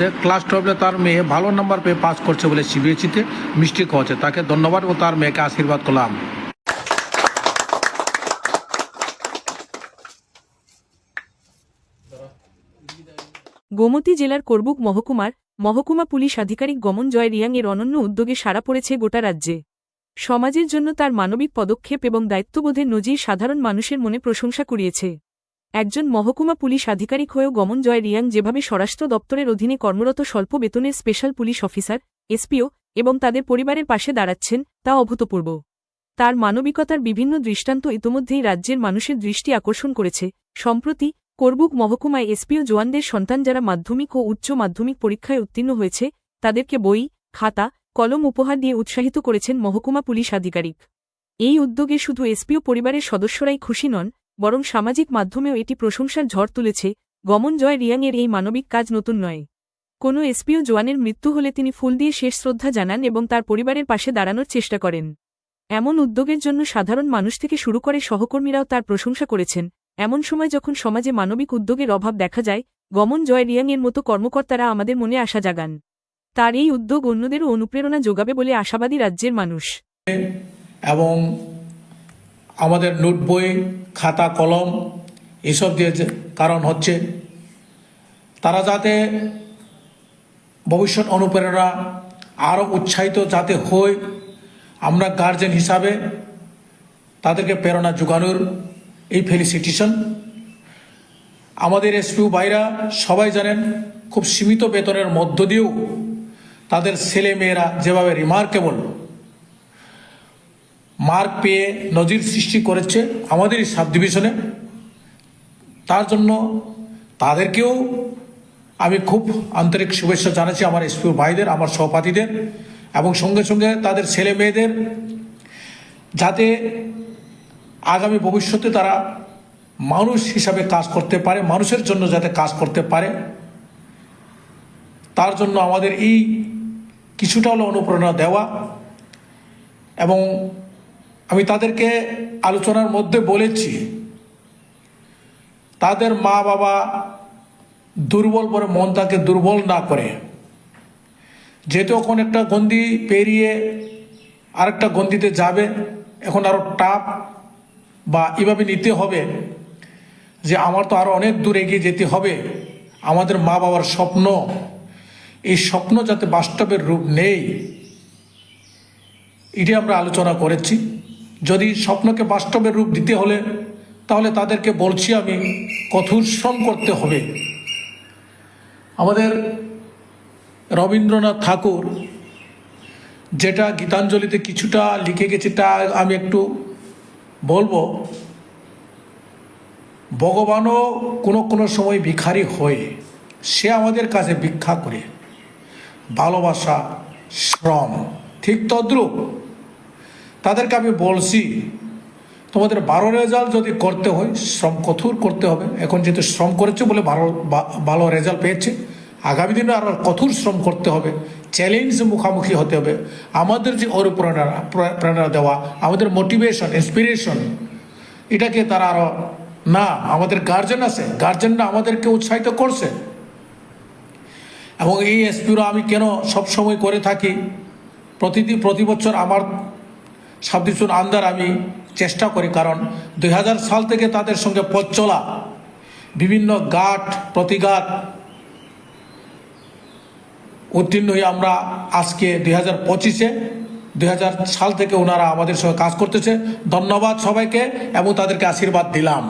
দে class টুয়েলভে তার মেয়ে ভালো নাম্বার পেয়ে পাস করছে বলে সিবিএসইতে মিষ্টি খাওয়াচ্ছে। তাকে ধন্যবাদ ও তার মেয়েকে আশীর্বাদ করলাম। গোমতী জেলার করবুক মহকুমার মহকুমা পুলিশ আধিকারিক গমন জয় রিয়াং এর অনন্য উদ্যোগে সাড়া পড়েছে গোটা রাজ্যে। সমাজের জন্য তার মানবিক পদক্ষেপ এবং দায়িত্ববোধের নজির সাধারণ মানুষের মনে প্রশংসা কুড়িয়েছে। একজন মহকুমা পুলিশ আধিকারিক হয়েও গমন জয় রিয়াং যেভাবে স্বরাষ্ট্র দপ্তরের অধীনে কর্মরত স্বল্প বেতনের স্পেশাল পুলিশ অফিসার, এসপিও এবং তাদের পরিবারের পাশে দাঁড়াচ্ছেন, তা অভূতপূর্ব। তার মানবিকতার বিভিন্ন দৃষ্টান্ত ইতোমধ্যেই রাজ্যের মানুষের দৃষ্টি আকর্ষণ করেছে। সম্প্রতি, করবুক মহকুমায় এসপিও জওয়ানদের সন্তান যারা মাধ্যমিক ও উচ্চ মাধ্যমিক পরীক্ষায় উত্তীর্ণ হয়েছে, তাদেরকে বই, খাতা, কলম উপহার দিয়ে উৎসাহিত করেছেন মহকুমা পুলিশ আধিকারিক। এই উদ্যোগে শুধু এসপিও পরিবারের সদস্যরাই খুশি নন বরং সামাজিক মাধ্যমেও এটি প্রশংসার ঝড় তুলেছে। গমন জয় রিয়াংয়ের এই মানবিক কাজ নতুন নয়। কোনো এসপিও জওয়ানের মৃত্যু হলে তিনি ফুল দিয়ে শেষ শ্রদ্ধা জানান এবং তার পরিবারের পাশে দাঁড়ানোর চেষ্টা করেন। এমন উদ্যোগের জন্য সাধারণ মানুষ থেকে শুরু করে সহকর্মীরাও তার প্রশংসা করেছেন। এমন সময় যখন সমাজে মানবিক উদ্যোগের অভাব দেখা যায়, গমন জয় রিয়াংয়ের মতো কর্মকর্তারা আমাদের মনে আশা জাগান। তার এই উদ্যোগ অন্যদেরও অনুপ্রেরণা যোগাবে বলে আশাবাদী রাজ্যের মানুষ। এবং আমাদের নোট বই, খাতা, কলম, এসব দিয়েছে কারণ হচ্ছে, তারা যাতে ভবিষ্যৎ অনুপ্রেরণা আরও উৎসাহিত যাতে হয়, আমরা গার্জেন হিসাবে তাদেরকে প্রেরণা যোগানোর এই ফেলিসিটেশন আমাদের এসপিউ ভাইরা সবাই জানেন, খুব সীমিত বেতনের মধ্য দিয়েও তাদের ছেলে মেয়েরা যেভাবে রিমার্কেবল মার্ক পেয়ে নজির সৃষ্টি করেছে আমাদের এই সাব ডিভিশনে তার জন্য তাদেরকেও আমি খুব আন্তরিক শুভেচ্ছা জানাচ্ছি আমার এসপিউ ভাইদের, আমার সহপাঠীদের এবং সঙ্গে সঙ্গে তাদের ছেলে মেয়েদের, যাতে আগামী ভবিষ্যতে তারা মানুষ হিসাবে কাজ করতে পারে, মানুষের জন্য যাতে কাজ করতে পারে। তার জন্য আমাদের এই কিছুটা হলো অনুপ্রেরণা দেওয়া এবং আমি তাদেরকে আলোচনার মধ্যে বলেছি, তাদের মা বাবা দুর্বল করে মন তাকে দুর্বল না করে। যেহেতু এখন একটা গন্ডি পেরিয়ে আরেকটা গন্ডিতে যাবে, এখন আরও টাপ বা এভাবে নিতে হবে যে আমার তো আরও অনেক দূর এগিয়ে যেতে হবে। আমাদের মা বাবার স্বপ্ন, এই স্বপ্ন যাতে বাস্তবের রূপ নেই এটি আমরা আলোচনা করেছি। যদি স্বপ্নকে বাস্তবের রূপ দিতে হলে, তাহলে তাদেরকে বলছি আমি, কঠোর শ্রম করতে হবে। আমাদের রবীন্দ্রনাথ ঠাকুর, যেটা গীতাঞ্জলিতে কিছুটা লিখে গেছে, তা আমি একটু বলব। ভগবানও কোনো কোনো সময় ভিখারি হয়ে, সে আমাদের কাছে ভিক্ষা করে। ভালোবাসা, শ্রম, ঠিক তদ্রুপ। তাদেরকে আমি বলছি, তোমাদের বারো রেজাল্ট যদি করতে হয়, শ্রম কঠোর করতে হবে। এখন যেহেতু শ্রম করেছে বলে ভালো ভালো রেজাল্ট পেয়েছে, আগামী দিনে আরও কঠোর শ্রম করতে হবে চ্যালেঞ্জ মুখামুখি হতে হবে। আমাদের যে অনুপ্রেরণা প্রেরণা দেওয়া, আমাদের মোটিভেশন ইন্সপিরেশন এটাকে তারা আরও না, আমাদের গার্জেন আছে গার্জেনরা আমাদেরকে উৎসাহিত করছে। এবং এই এসপিরও আমি কেন সবসময় করে থাকি, প্রতিদিন, প্রতি বছর আমার সাবদিসুন আন্দার আমি চেষ্টা করি, কারণ দু হাজার সাল থেকে তাদের সঙ্গে পথ চলা, বিভিন্ন গাঠ প্রতিঘাত উত্তীর্ণ হয়ে আমরা আজকে দুই হাজার পঁচিশে, দুই হাজার সাল থেকে ওনারা আমাদের সঙ্গে কাজ করতেছে। ধন্যবাদ সবাইকে এবং তাদেরকে আশীর্বাদ দিলাম।